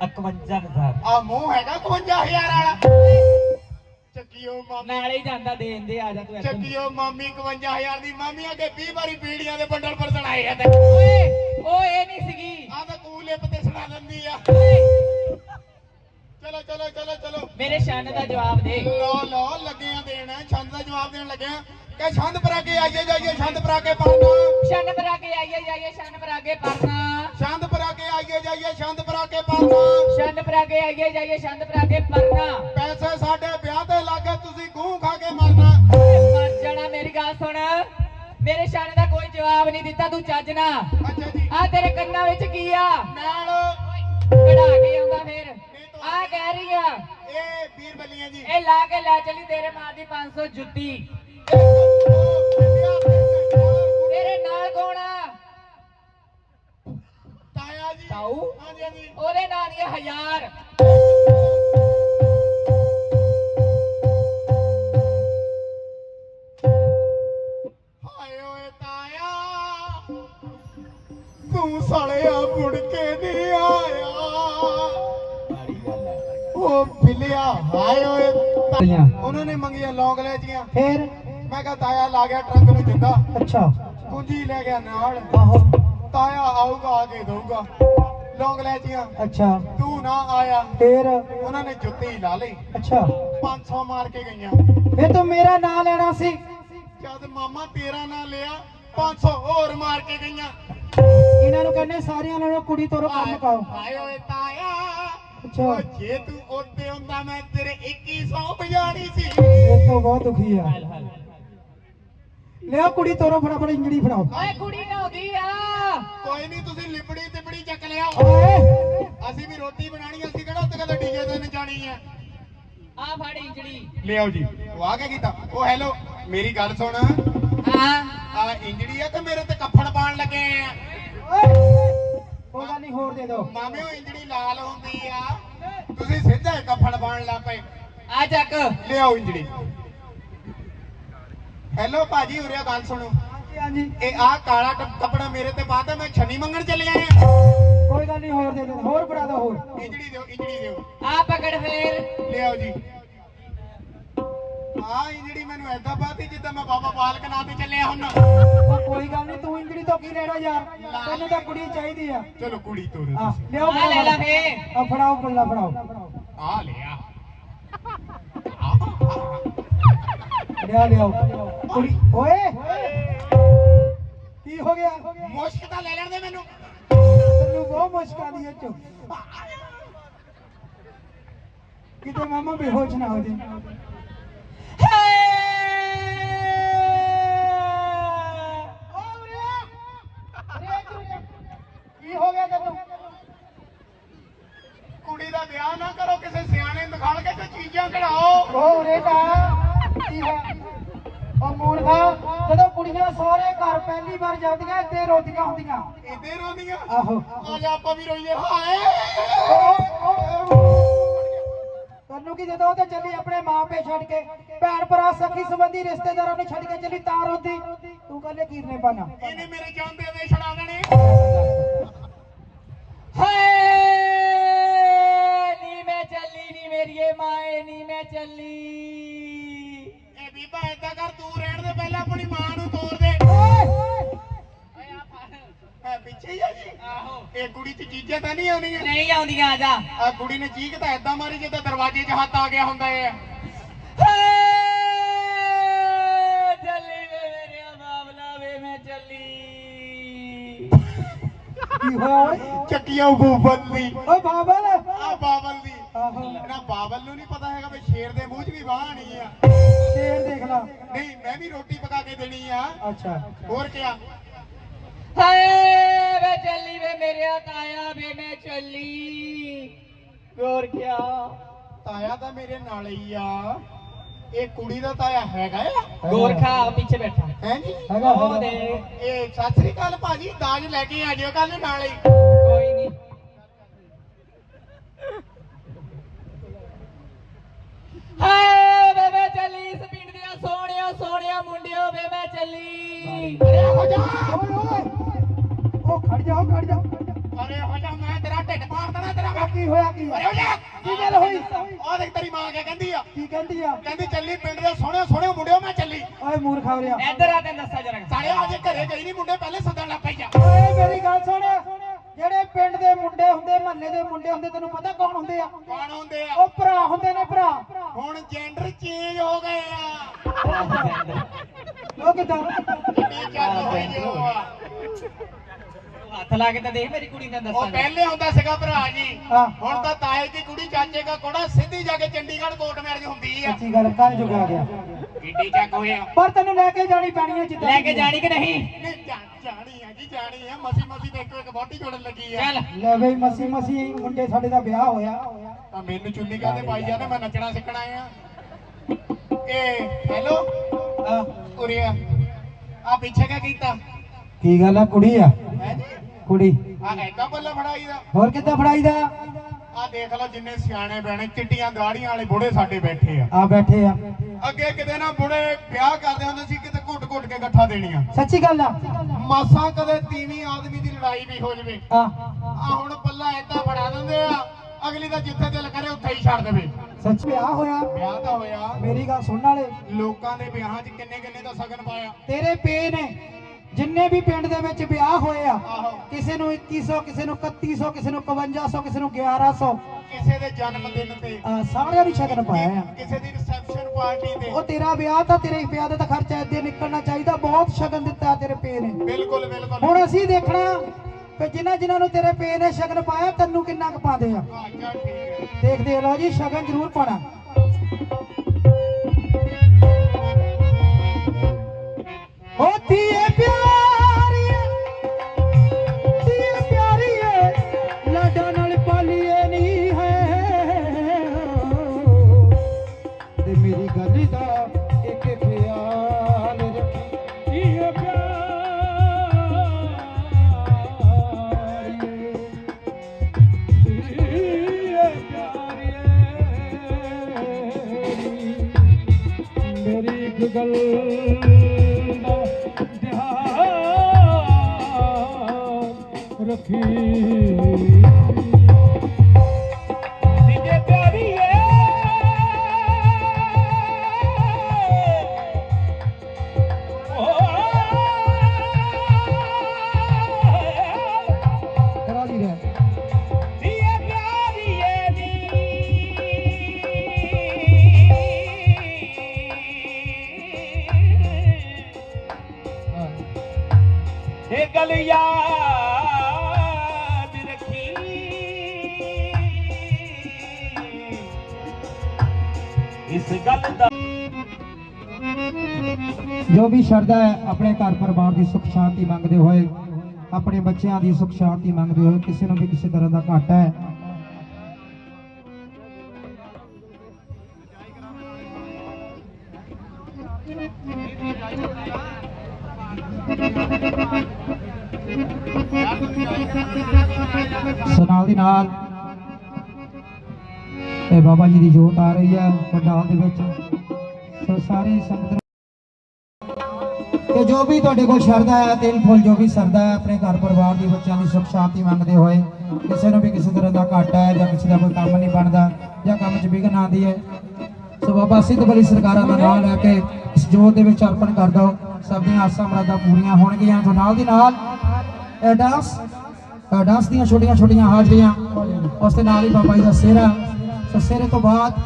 51000 ਆ ਮੂੰਹ ਹੈਗਾ 51000 ਵਾਲਾ। ਚੱਕੀਓ ਮਾਮੀ। ਨਾਲੇ ਹੀ ਜਾਂਦਾ ਦੇਣ ਦੇ ਆ ਜਾ ਤੂੰ ਇੱਥੋਂ। ਚੱਕੀਓ ਮਾਮੀ 51000 ਦੀ। ਮਾਮੀ ਅੱਗੇ 20 ਵਾਰੀ ਪੀੜੀਆਂ ਦੇ ਬੰਡਲ ਪਰਸਣ ਆਏ ਆ ਤੇ। ਓਏ ਓਏ ਇਹ ਨਹੀਂ ਸੀਗੀ। ਆ ਤਾਂ ਕੂ ਲਿਪ ਤੇ ਸੁਣਾ ਦਿੰਦੀ ਆ। ਓਏ, ਚਲੋ ਚਲੋ ਚਲੋ ਚਲੋ। ਮੇਰੇ ਸ਼ਨ ਦਾ ਜਵਾਬ ਦੇ। ਲੋ ਲੋ ਲੱਗੇ ਆ ਦੇਣ ਛੰਦ ਦਾ ਜਵਾਬ ਦੇਣ ਲੱਗੇ ਆ ਕਿ ਛੰਦ ਪਰਾ ਕੇ ਆਈਏ ਜਾਈਏ ਛੰਦ ਪਰਾ ਕੇ ਪੜਨਾ ਸ਼ਨ ਭਰਾ ਕੇ ਆਈਏ ਜਾਈਏ ਸ਼ਨ ਭਰਾ ਕੇ ਪਰਨਾ ਛੰਦ ਪਰਾ ਕੇ ਆਈਏ ਜਾਈਏ ਛੰਦ ਪਰਾ ਕੇ ਪੜਨਾ ਸ਼ਨ ਭਰਾ ਕੇ ਆਈਏ ਜਾਈਏ ਛੰਦ ਭਰਾ ਕੇ ਪਰਨਾ। ਪੈਸੇ ਸਾਡੇ ਵਿਆਹ ਤੇ ਲੱਗੇ ਤੁਸੀਂ ਗੂੰ ਖਾ ਕੇ ਮਰਨਾ। ਮਰ ਜਾਣਾ ਮੇਰੀ ਗੱਲ ਸੁਣ। ਮੇਰੇ ਸ਼ਨ ਦਾ ਕੋਈ ਜਵਾਬ ਨਹੀਂ ਦਿੱਤਾ ਤੂੰ ਚੱਜ ਨਾ। ਅੱਛਾ ਜੀ। ਆ ਤੇਰੇ ਕੰਨਾਂ ਵਿੱਚ ਕੀ ਆ? ਨਾਲ ਕਢਾ ਕੇ ਆਉਂਦਾ ਫੇਰ। ਆ ਕਹਿ ਰਹੀ ਆ। ਇਹ ਵੀਰ ਬੱਲੀਆਂ ਜੀ। ਇਹ ਲਾ ਕੇ ਲੈ ਚਲੀ ਤੇਰੇ ਮਾਂ ਦੀ 500 ਜੁੱਤੀ। ਤੇਰੇ ਨਾਲ ਕੌਣ ਆ? ਤਾਊ ਉਹਦੇ ਨਾਲ ਦੀਆਂ ਹਜ਼ਾਰ ਹਾਏ ਓਏ ਤਾਇਆ ਤੂੰ ਸਾਲਿਆ ਮੁੜ ਕੇ ਨਹੀਂ ਆਇਆ ਉਹ ਬਿਲਿਆ ਹਾਏ ਓਏ ਤਾ- ਉਹਨਾਂ ਨੇ ਮੰਗੀਆਂ ਲੌਂਗ ਲੈਚੀਆਂ ਫੇਰ ਮੈਂ ਕਿਹਾ ਤਾਇਆ ਲਾ ਗਿਆ ਟਰੰਕ ਨੂੰ ਜਿੰਦਾ ਅੱਛਾ ਕੁੰਜੀ ਲੈ ਗਿਆ ਨਾਲ ਆਹੋ ਤਾਇਆ ਆਊਗਾ ਆ ਕੇ ਦਊਗਾ ਲੌਂਗ ਲੈਚੀਆਂ ਅੱਛਾ। ਤੂੰ ਨਾ ਆਇਆ। ਫੇਰ? ਉਹਨਾਂ ਨੇ ਜੁੱਤੀ ਲਾ ਲਈ। ਅੱਛਾ। 500 ਮਾਰ ਕੇ ਗਈਆਂ। ਫੇਰ ਤੂੰ ਮੇਰਾ ਨਾਂ ਲੈਣਾ ਸੀ। ਜਦ ਮਾਮਾ ਤੇਰਾ ਨਾਂ ਲਿਆ 500 ਹੋਰ ਮਾਰ ਕੇ ਗਈਆਂ। ਇਹਨਾਂ ਨੂੰ ਕਹਿੰਦੇ ਸਾਰਿਆਂ ਨਾਲੋਂ ਕੁੜੀ ਤੋਰੋ ਕੰਮ ਪਾਓ ਹਾਏ ਓਏ ਤਾਇਆ। ਅੱਛਾ। ਓ ਜੇ ਤੂੰ ਉੱਤੇ ਹੁੰਦਾ ਮੈਂ ਤੇਰੇ 2100 ਬਜਾਣੀ ਸੀ। ਇਹ ਤੋਂ ਬਹੁਤ ਦੁਖੀ ਆ। ਲਿਆ ਕੁੜੀ ਤੋਰੋ ਫਟਾਫਟ ਇੰਜੜੀ ਫੜਾਓ। ਓਏ ਕੁੜੀ ਨਹਾਉਂਦੀ ਆ। ਕੋਈ ਨਹੀਂ ਤੁਸੀਂ ਲਿਬੜੀ ਤਿਬੜੀ ਚੱਕ ਲਿਆ ਓਏ। ਅਸੀਂ ਵੀ ਰੋਟੀ ਬਣਾਣੀ ਆ, ਅਸੀਂ ਕਿਹੜਾ ਉੱਤੇ ਕਦੇ ਡੀਜੇ ਤੇ ਨਚਾਣੀ ਆ। ਆ ਫੜ ਇੰਜੜੀ। ਲਿਆਓ ਜੀ। ਵਾਹ ਕੇ ਕੀਤਾ? ਉਹ ਹੈਲੋ ਮੇਰੀ ਗੱਲ ਸੁਣ। ਹਾਂ। ਆ ਇੰਜੜੀ ਆ ਕਿ ਮੇਰੇ ਤੇ ਕੱਫਣ ਪਾਣ ਲੱਗੇ ਆ? ਕੋਈ ਗੱਲ ਨਹੀਂ ਹੋਰ ਦੇ ਦਿਓ। ਮਾਮੇ ਉਹ ਇੰਜੜੀ ਲਾਲ ਹੁੰਦੀ ਆ। ਤੁਸੀਂ ਸਿੱਧਾ ਹੀ ਕੱਫਣ ਪਾਣ ਲੱਗ ਪਏ। ਆ ਚੱਕ। ਲਿਆਓ ਇੰਜੜੀ। ਹੈਲੋ ਭਾਜੀ ਉਰਿਆ ਗੱਲ ਸੁਣੋ। ਹਾਂਜੀ ਹਾਂਜੀ। ਇਹ ਆ ਕਾਲਾ ਕੱਪੜਾ ਮੇਰੇ ਤੇ ਪਾ ਤੇ ਮੈਂ ਛੰਨੀ ਮੰਗਣ ਚੱਲਿਆ ਆ ਕੋਈ ਗੱਲ ਨਹੀਂ ਹੋਰ ਦੇ ਦਿਓ ਹੋਰ ਫੜਾ ਦਿਓ ਹੋਰ। ਇੰਜੜੀ ਦਿਓ ਇੰਜੜੀ ਦਿਓ। ਆ ਪਕੜ ਫੇਰ। ਲਿਆਓ ਜੀ। ਆ ਇੰਜੜੀ ਮੈਨੂੰ ਐਦਾਂ ਪਾਤੀ ਜਿੱਦਾਂ ਮੈਂ ਬਾਬਾ ਬਾਲਕ ਨਾਥ ਤੇ ਚੱਲਿਆ ਹੁਣ ਉਹ ਕੋਈ ਗੱਲ ਨਹੀਂ ਤੂੰ ਇੰਜੜੀ ਤੋਂ ਕੀ ਲੈਣਾ ਯਾਰ? ਤੈਨੂੰ ਤਾਂ ਕੁੜੀ ਚਾਹੀਦੀ ਆ। ਚਲੋ ਕੁੜੀ ਤੋਰੋ ਆ ਲਿਆਓ ਆ ਲੈ ਲੈ ਫੇ ਆ ਫੜਾਓ ਪੱਲਾ ਫੜਾਓ। ਆ ਲਿਆ। ਲਿਆ ਲਿਆਓ। ਕੁੜੀ ਓਏ! ਕੀ ਹੋ ਗਿਆ? ਮੁਸ਼ਕ ਤਾਂ ਲੈ ਲੈਣ ਦੇ ਮੈਨੂੰ। ਤੈਨੂੰ ਬਹੁਤ ਮੁਸ਼ਕ ਆਦੀ ਐ ਚੋ ਕਿਤੇ ਮਾਮਾ ਬੇਹੋਸ਼ ਨਾ ਹੋ ਜੇ ਜਾਂਦੀਆਂ ਇੱਥੇ ਰੋਦੀਆਂ ਹੁੰਦੀਆਂ। ਇੱਥੇ ਰੋਂਦੀਆਂ ਆਹੋ। ਆ ਜਾ ਆਪਾਂ ਵੀ ਰੋਈਏ ਹਾਏ! ਤੈਨੂੰ ਕੀ ਜਦੋਂ ਤੇ ਚੱਲੀ ਆਪਣੇ ਮਾਪੇ ਛੱਡ ਕੇ ਭੈਣ ਭਰਾ ਸਖੀ ਸੰਬੰਧੀ ਰਿਸ਼ਤੇਦਾਰਾਂ ਨੂੰ ਛੱਡ ਕੇ ਚੱਲੀ ਤਾਂ ਰੋਂਦੀ। ਤੂੰ ਕੱਲੇ ਕੀਰਨੇ ਪਾਣਾ ਇਹਨੇ ਮੇਰੇ ਜਾਂਦੇ ਦੇ ਛੜਾ ਦੇਣੇ। ਹਾਏ! ਨੀ ਮੈਂ ਚੱਲੀ ਨੀ ਮੇਰੀਏ ਮਾਏ ਨੀ ਮੈਂ ਚੱਲੀ। ਇਹ ਬੀਬਾ ਏਦਾਂ ਕਰ ਤੂੰ ਰਹਿਣ ਦੇ ਪਹਿਲਾਂ ਆਪਣੀ ਮਾਂ ਨੂੰ ਪਿੱਛੇ ਹੀ ਆ ਜੀ। ਆਹੋ। ਇਹ ਕੁੜੀ ਚ ਚੀਜ਼ਾਂ ਤਾਂ ਨਹੀਂ ਆਉਣੀਆਂ ਨਹੀਂ ਆਉਂਦੀਆਂ ਆ ਜਾ। ਆ ਕੁੜੀ ਨੇ ਚੀਕ ਤਾਂ ਏਦਾਂ ਮਾਰੀ ਜਿੱਦਾਂ ਦਰਵਾਜ਼ੇ 'ਚ ਹੱਥ ਆ ਗਿਆ ਹੁੰਦਾ ਏ ਹਾਏ ਚੱਲੀ ਵੇ ਮੇਰੇ ਬਾਬਲਾ ਵੇ ਮੈਂ ਚੱਲੀ ਕੀ ਹੋਇਆ ਓਏ? ਚੱਕੀਆਂ ਬੂਬਲ ਦੀ। ਓ ਬਾਬਲ। ਆ ਬਾਬਲ ਦੀ। ਆਹੋ। ਨਾ ਬਾਬਲ ਨੂੰ ਨਹੀਂ ਪਤਾ ਹੈਗਾ ਵੀ ਸ਼ੇਰ ਦੇ ਮੂੰਹ 'ਚ ਵੀ ਬਾਹ ਨਹੀਂ ਆ। ਸ਼ੇਰ ਦੇਖ ਲਾ। ਨਹੀਂ ਮੈਂ ਵੀ ਰੋਟੀ ਪਕਾ ਕੇ ਦੇਣੀ ਆ। ਅੱਛਾ। ਹੋਰ ਕਿਆ? ਹਾਏ ਵੇ ਚੱਲੀ ਵੇ ਮੇਰੇ ਤਾਇਆ ਵੇ ਮੈਂ ਚੱਲੀ। ਹੋਰ ਕਿਆ ਤਾਇਆ ਤਾਂ ਮੇਰੇ ਨਾਲ ਹੀ ਆ। ਇਹ ਕੁੜੀ ਦਾ ਤਾਇਆ ਹੈਗਾ ਆ? ਗੋਰਖਾ ਪਿੱਛੇ ਬੈਠਾ। ਹੈ ਜੀ? ਹੈਗਾ ਉਹ ਹੈਗਾ ਦੇ। ਇਹ ਸਤਿ ਸ੍ਰੀ ਅਕਾਲ ਭਾਜੀ ਦਾਜ ਲੈ ਕੇ ਆ ਜਿਓ ਕੱਲ ਨਾਲ ਹੀ ਕੋਈ ਨਹੀਂ ਹਾਏ ਵੇ ਮੈਂ ਚੱਲੀ ਇਸ ਪਿੰਡ ਦੀਆਂ ਸੋਹਣਿਆ ਸੋਹਣਿਆ ਮੁੰਡਿਓ ਮੈਂ ਚੱਲੀ ਅਰੇ ਹੋ ਜਾ ਓਏ ਓਏ। ਉਹ ਖੜ ਜਾ ਖੜ ਜਾ। ਅਰੇ ਹੋ ਜਾ ਮੈਂ ਤੇਰਾ ਢਿੱਡ ਪਾੜ ਦੇਣਾ ਤੇਰਾ ਉਹ ਕੀ ਹੋਇਆ ਕੀ ਅਰੇ ਉਹ ਜਾ। ਕੀ ਗੱਲ ਹੋਈ? ਉਹ ਦੇਖ ਤੇਰੀ ਮਾਂ ਕਿਆ ਕਹਿੰਦੀ ਆ। ਕੀ ਕਹਿੰਦੀ ਆ? ਕਹਿੰਦੀ ਚੱਲੀ ਪਿੰਡ ਦੇ ਸੋਹਣੇ ਸੋਹਣੇ ਮੁੰਡਿਓ ਮੈਂ ਚੱਲੀ। ਓਏ ਮੂਰਖ ਹੋਰਿਆ ਇੱਧਰ ਆ ਤੈਨੂੰ ਦੱਸਾਂ ਜਰਾ। ਸਾਰੇ ਅਜੇ ਘਰੇ ਗਈ ਨਹੀਂ ਮੁੰਡੇ ਪਹਿਲੇ ਸੱਦਣ ਲੱਗ ਪਈ ਆ। ਓਏ ਮੇਰੀ ਗੱਲ ਸੁਣ। ਜਿਹੜੇ ਪਿੰਡ ਦੇ ਮੁੰਡੇ ਹੁੰਦੇ ਮਹੱਲੇ ਦੇ ਮੁੰਡੇ ਹੁੰਦੇ ਤੈਨੂੰ ਪਤਾ ਕੌਣ ਹੁੰਦੇ ਆ? ਕੌਣ ਹੁੰਦੇ ਆ? ਉਹ ਭਰਾ ਹੁੰਦੇ ਨੇ ਭਰਾ। ਹੁਣ ਜੈਂਡਰ ਚੇਂਜ ਹੋ ਗਏ ਆ। ਉਹ ਕਿਦਾਂ? ਕਿੰਨੇ ਚੱਲ ਹੋਏ ਜੋ ਆ। ਹੱਥ ਲਾ ਕੇ ਤਾਂ ਦੇਖ ਮੇਰੀ ਕੁੜੀ ਨੂੰ ਉਹ ਦੱਸਾਂ ਪਹਿਲੇ ਹੁੰਦਾ ਸੀਗਾ ਭਰਾ ਜੀ। ਹੁਣ ਤਾਂ ਤਾਏ ਦੀ ਕੁੜੀ ਚਾਚੇ ਦਾ ਕੋੜਾ ਸਿੱਧੀ ਜਾ ਕੇ ਚੰਡੀਗੜ੍ਹ ਕੋਰਟ ਮੈਰਿਜ ਹੁੰਦੀ ਆ। ਸੱਚੀ ਗੱਲ ਕੱਲ ਜੁਗਾ ਗਿਆ। ਕਿੱਡੀ ਚੱਕ ਹੋਏ ਆ। ਪਰ ਤੈਨੂੰ ਲੈ ਕੇ ਜਾਣੀ ਪੈਣੀ ਹੈ ਜਿੱਦਾਂ ਲੈ ਕੇ ਜਾਣੀ ਕਿ ਨਹੀਂ? ਨਹੀਂ ਜਾ- ਜਾਣੀ ਆ ਜੀ ਜਾਣੀ ਆ। ਮਸੀ ਮਸੀ ਤੇ ਇੱਕੋ ਇੱਕ ਬੋਟੀ ਜੋੜਨ ਲੱਗੀ ਆ। ਚੱਲ। ਲੈ ਬਈ ਮਸੀ ਮਸੀ ਮੁੰਡੇ ਸਾਡੇ ਦਾ ਵਿਆਹ ਹੋਇਆ। ਤਾਂ ਮੈਨੂੰ ਚੁੰਨੀ ਕਾਹਦੇ ਪਾਈ ਜਾਂਦੇ ਮੈਂ ਨੱਚਣਾ ਸਿੱਖਣਾ ਆ। ਇਹ ਹੈਲੋ? ਆ ਉਰੇ ਆ। ਆ ਪਿੱਛੇ ਕਿਆ ਕੀਤਾ? ਕੀ ਗੱਲ ਆ ਕੁੜੀ ਆ? ਹੈ ਜੀ? ਕੁੜੀ। ਆ ਐਦਾਂ ਬੱਲਾ ਫੜਾਈ ਦਾ ਹੋਰ ਕਿੱਦਾਂ ਫੜਾਈਦਾ? ਆ ਦੇਖ ਲਓ ਜਿੰਨੇ ਸਿਆਣੇ ਬੈਣੇ ਚਿੱਟੀਆਂ ਦਾੜੀਆਂ ਵਾਲੇ ਬੁੜੇ ਸਾਡੇ ਬੈਠੇ ਆ। ਆ ਬੈਠੇ ਆ। ਅੱਗੇ ਕਿਤੇ ਨਾ ਬੁੜੇ ਵਿਆਹ ਕਰਦੇ ਹੁੰਦੇ ਸੀ ਕਿਤੇ ਘੁੱਟ ਘੁੱਟ ਕੇ ਗੱਠਾ ਦੇਣੀਆਂ। ਸੱਚੀ ਗੱਲ ਆ? ਮਾਸਾ ਕਦੇ ਤੀਵੀਂ ਆਦਮੀ ਦੀ ਲੜਾਈ ਵੀ ਹੋ ਜਵੇ। ਆ ਹੁਣ ਪੱਲਾ ਏਦਾਂ ਫੜਾ ਦਿੰਦੇ ਆ ਅਗਲੀ ਦਾ ਜਿੱਥੇ ਦਿਲ ਕਰੇ ਉੱਥੇ ਹੀ ਛੱਡ ਦੇਵੇ। ਸੱਚ ਵਿਆਹ ਹੋਇਆ? ਵਿਆਹ ਤਾਂ ਹੋਇਆ। ਮੇਰੀ ਗੱਲ ਸੁਣਨ ਵਾਲੇ ਲੋਕਾਂ ਦੇ ਵਿਆਹਾਂ 'ਚ ਕਿੰਨੇ ਕਿੰਨੇ ਦਾ ਸਗਨ ਪਾਇਆ। ਤੇਰੇ ਪੇ ਨੇ। ਜਿੰਨੇ ਵੀ ਪਿੰਡ ਦੇ ਵਿੱਚ ਵਿਆਹ ਹੋਏ ਆ ਕਿਸੇ ਨੂੰ 2100 ਕਿਸੇ ਨੂੰ 3100 ਕਿਸੇ ਨੂੰ 5100 ਕਿਸੇ ਨੂੰ 1100 ਕਿਸੇ ਦੇ ਜਨਮ ਦਿਨ ਤੇ। ਆ, ਸਾਰਿਆਂ ਨੂੰ ਸ਼ਗਨ ਪਾਇਆ ਆ। ਕਿਸੇ ਦੀ ਰਿਸੈਪਸ਼ਨ ਪਾਰਟੀ ਤੇ। ਉਹ ਤੇਰਾ ਵਿਆਹ ਤਾਂ ਤੇਰੇ ਵਿਆਹ ਦਾ ਤਾਂ ਖਰਚਾ ਏਦੇ ਨਿਕਲਣਾ ਚਾਹੀਦਾ ਬਹੁਤ ਸ਼ਗਨ ਦਿੱਤਾ ਤੇਰੇ ਪੇ ਨੇ। ਬਿਲਕੁਲ ਬਿਲਕੁਲ। ਹੁਣ ਅਸੀਂ ਦੇਖਣਾ ਕਿ ਜਿਨ੍ਹਾਂ ਜਿਨ੍ਹਾਂ ਨੂੰ ਤੇਰੇ ਪੇ ਨੇ ਸ਼ਗਨ ਪਾਇਆ ਤੈਨੂੰ ਕਿੰਨਾ ਕੁ ਪਾਉਂਦੇ ਆ। ਹਾਂ ਚੱਲ ਠੀਕ ਹੈ। ਦੇਖਦੇ ਲਓ ਜੀ ਸ਼ਗਨ ਜ਼ਰੂਰ ਪਾਣਾ ਹੋਤੀ ਏ ਪਿਆਰੀਏ Hey. ਸ਼ਰਧਾ ਹੈ ਆਪਣੇ ਘਰ ਪਰਿਵਾਰ ਦੀ ਸੁਖ ਸ਼ਾਂਤੀ ਮੰਗਦੇ ਹੋਏ, ਆਪਣੇ ਬੱਚਿਆਂ ਦੀ ਸੁਖ ਸ਼ਾਂਤੀ ਮੰਗਦੇ ਹੋਏ, ਕਿਸੇ ਨੂੰ ਵੀ ਕਿਸੇ ਤਰ੍ਹਾਂ ਦਾ ਘਾਟਾ ਹੈ। ਸੋ ਨਾਲ ਦੀ ਨਾਲ ਇਹ ਬਾਬਾ ਜੀ ਦੀ ਜੋਤ ਆ ਰਹੀ ਹੈ, ਪੰਡਾਲ ਦੇ ਵਿੱਚ। ਸੋ ਸਾਰੀ ਸੰਗਤ ਤੇ ਜੋ ਵੀ ਤੁਹਾਡੇ ਕੋਲ ਸ਼ਰਧਾ ਹੈ, ਤਿਲ ਫੁੱਲ ਜੋ ਵੀ ਸਰਦਾ ਹੈ, ਆਪਣੇ ਘਰ ਪਰਿਵਾਰ ਦੀ ਬੱਚਿਆਂ ਦੀ ਸੁਖ ਸ਼ਾਂਤੀ ਮੰਗਦੇ ਹੋਏ, ਕਿਸੇ ਨੂੰ ਵੀ ਕਿਸੇ ਤਰ੍ਹਾਂ ਦਾ ਘਾਟਾ ਹੈ ਜਾਂ ਕਿਸੇ ਦਾ ਕੋਈ ਕੰਮ ਨਹੀਂ ਬਣਦਾ ਜਾਂ ਕੰਮ 'ਚ ਵਿਘਨ ਆਉਂਦੀ ਹੈ, ਸੋ ਬਾਬਾ ਸਿੱਧ ਬਲੀ ਸਰਕਾਰਾਂ ਦਾ ਨਾਮ ਲੈ ਕੇ ਇਸ ਜੋਤ ਦੇ ਵਿੱਚ ਅਰਪਣ ਕਰ ਦਿਓ। ਸਭ ਦੀਆਂ ਆਸਾਂ ਮੁਰਾਦਾਂ ਪੂਰੀਆਂ ਹੋਣਗੀਆਂ। ਸੋ ਨਾਲ ਦੀ ਨਾਲ ਇਹ ਡਾਂਸ ਡਾਂਸ ਦੀਆਂ ਛੋਟੀਆਂ ਛੋਟੀਆਂ ਹਾਜ਼ਰੀਆਂ ਉਸ ਦੇ ਨਾਲ ਹੀ ਬਾਬਾ ਜੀ ਦਾ ਸਿਹਰਾ। ਸੋ ਸਿਹਰੇ ਤੋਂ ਬਾਅਦ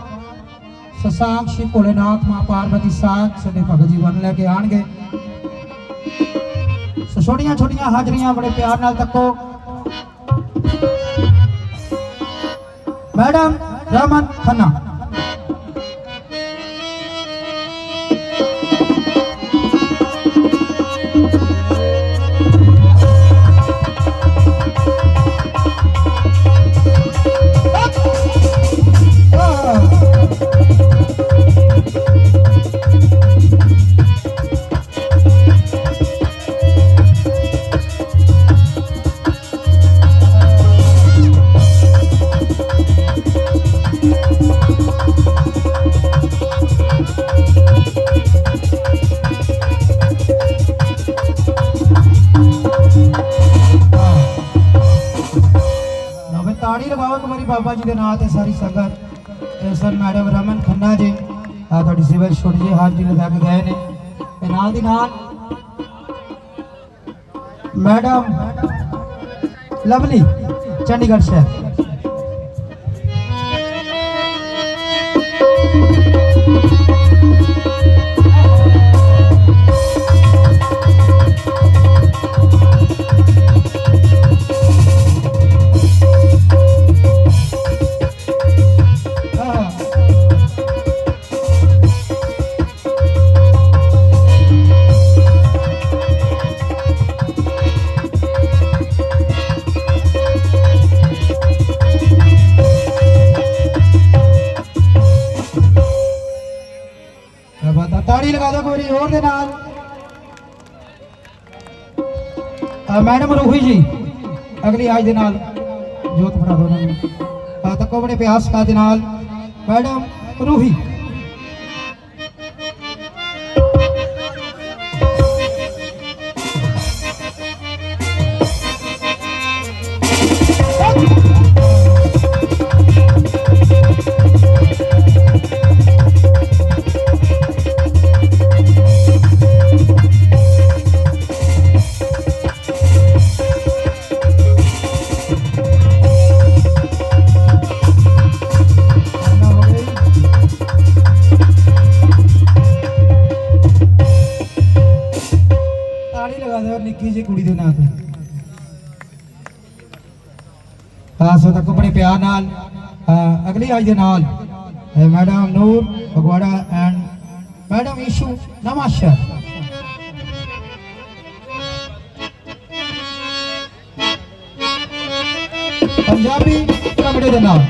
ਸਸਾਂਗ ਸ਼੍ਰੀ ਭੋਲੇਨਾਥ ਮਾਂ ਪਾਰਵਤੀ ਸਾਥ ਸਾਡੇ ਭਗਤ ਜੀ ਬਣ ਲੈ ਕੇ ਆਣਗੇ ਸੋ ਛੋਟੀਆਂ ਛੋਟੀਆਂ ਹਾਜ਼ਰੀਆਂ ਬੜੇ ਪਿਆਰ ਨਾਲ ਤੱਕੋ। ਮੈਡਮ ਰਮਨ ਖੰਨਾ। ਦੇ ਨਾਂ ਤੇ ਸਾਰੀ ਸੰਗਤ, ਤੇ ਸਰ ਮੈਡਮ ਰਮਨ ਖੰਨਾ ਜੀ, ਆ ਤੁਹਾਡੀ ਸਿਵਲ ਛੋਟੀ ਜੀ ਹਾਜ਼ਰੀ ਲਗਾ ਕੇ ਗਏ ਨੇ। ਤੇ ਨਾਲ ਦੀ ਨਾਲ ਮੈਡਮ ਲਵਲੀ, ਚੰਡੀਗੜ੍ਹ ਸ਼ਹਿਰ। ਤਾੜੀ ਹੋਰ ਦੇ ਨਾਲ। ਮੈਡਮ ਰੂਹੀ ਜੀ, ਅਗਲੀ ਆਜ ਦੇ ਨਾਲ ਜੋਤ ਫੜਾ ਦਿਓ ਉਹਨਾਂ ਨੂੰ। ਤੱਕੋ ਬੜੇ ਪਿਆਸ ਕਾ ਦੇ ਨਾਲ, ਮੈਡਮ ਰੂਹੀ। ਖਾਸ ਤੱਕ ਬੜੇ ਪਿਆਰ ਨਾਲ ਅਗਲੀ ਆਜ ਦੇ ਨਾਲ madam Noor Phagwara and madam Ishu ਨਮਾਸ਼ਰ Punjabi ਕਮੜੇ ਦੇ ਨਾਲ।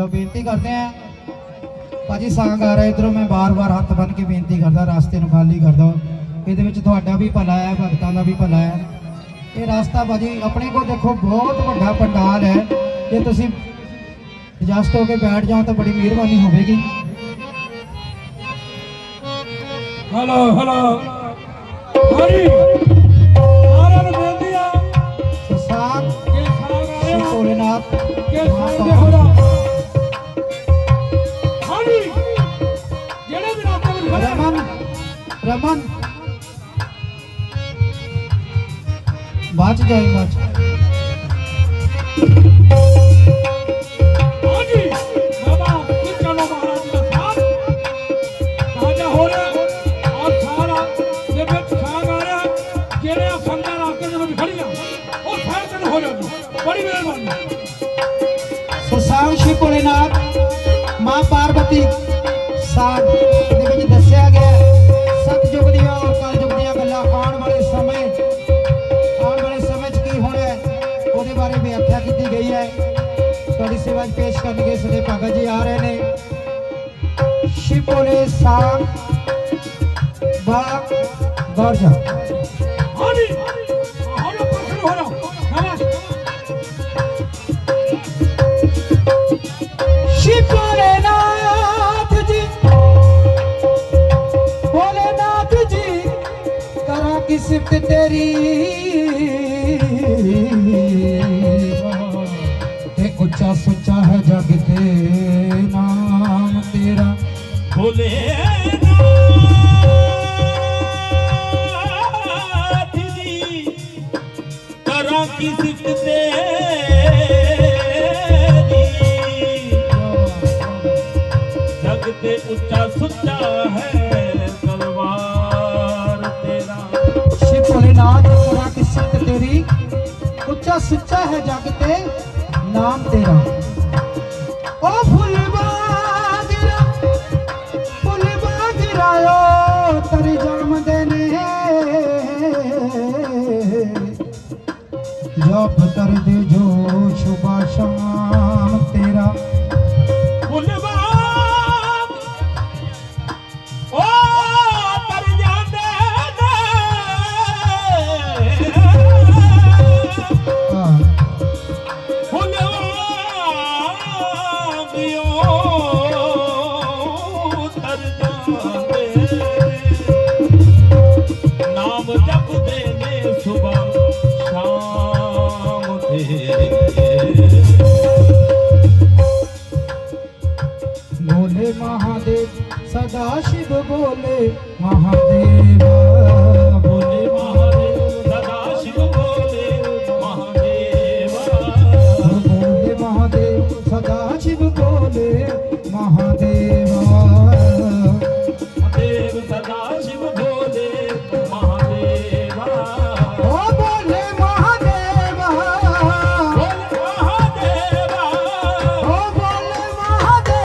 ਹਲੋ ਬੇਨਤੀ ਕਰਦੇ ਆ ਭਾਜੀ ਸੰਗ ਆ ਰਿਹਾ ਇਧਰੋਂ ਮੈਂ ਬਾਰ-ਬਾਰ ਹੱਥ ਬੰਨ ਕੇ ਬੇਨਤੀ ਕਰਦਾ ਰਸਤੇ ਨੂੰ ਖਾਲੀ ਕਰ ਦਿਓ। ਇਹਦੇ ਵਿੱਚ ਤੁਹਾਡਾ ਵੀ ਭਲਾ ਹੈ ਭਗਤਾਂ ਦਾ ਵੀ ਭਲਾ ਹੈ। ਇਹ ਰਸਤਾ ਭਾਜੀ ਆਪਣੇ ਕੋਲ ਦੇਖੋ ਬਹੁਤ ਵੱਡਾ ਪੰਡਾਲ ਹੈ। ਜੇ ਤੁਸੀਂ ਐਡਜਸਟ ਹੋ ਕੇ ਬੈਠ ਜਾਓ ਤਾਂ ਬੜੀ ਮਿਹਰਬਾਨੀ ਹੋਵੇਗੀ। ਹਲੋ ਹਲੋ ਹਰੀ ਸਾਰਿਆਂ ਨੂੰ ਬੇਨਤੀ ਆ। ਸੋ ਸਾਥ ਕਿ ਸਾਗ ਆ ਰਿਹਾ? ਭੋਲੇਨਾਥ। ਕਿ ਸਾਗ ਦੇ ਹੋਰਾ ਵੀ ਰਾਤੇ ਵਿੱਚ ਖੜੇ ਰਮਨ ਰਮਨ ਬਾਚ ਜਾਈ ਬਾਚ ਹਾਂਜੀ ਬਾਬਾ ਕੀ ਕਰਨਗੇ ਸਾਡੇ ਭਗਤ ਜੀ ਆ ਰਹੇ ਨੇ। ਸ਼੍ਰੀ ਭੋਲੇ ਸਾਗ ਬਾ ਗੌਰਜਾ ਹਾਂਜੀ। ਹੋ ਜਾ ਪਰਸਨ ਹੋ ਜਾ ਨਮਸਕਾਰ ਭੋਲੇਨਾਥ ਜੀ ਕਰਾਂ ਕੀ ਸਿਫਤ ਤੇਰੀ? ਜਗ ਤੇ ਨਾਮ ਤੇਰਾ ਭੋਲੇ बोले महादेव सदा शिव बोले महादेव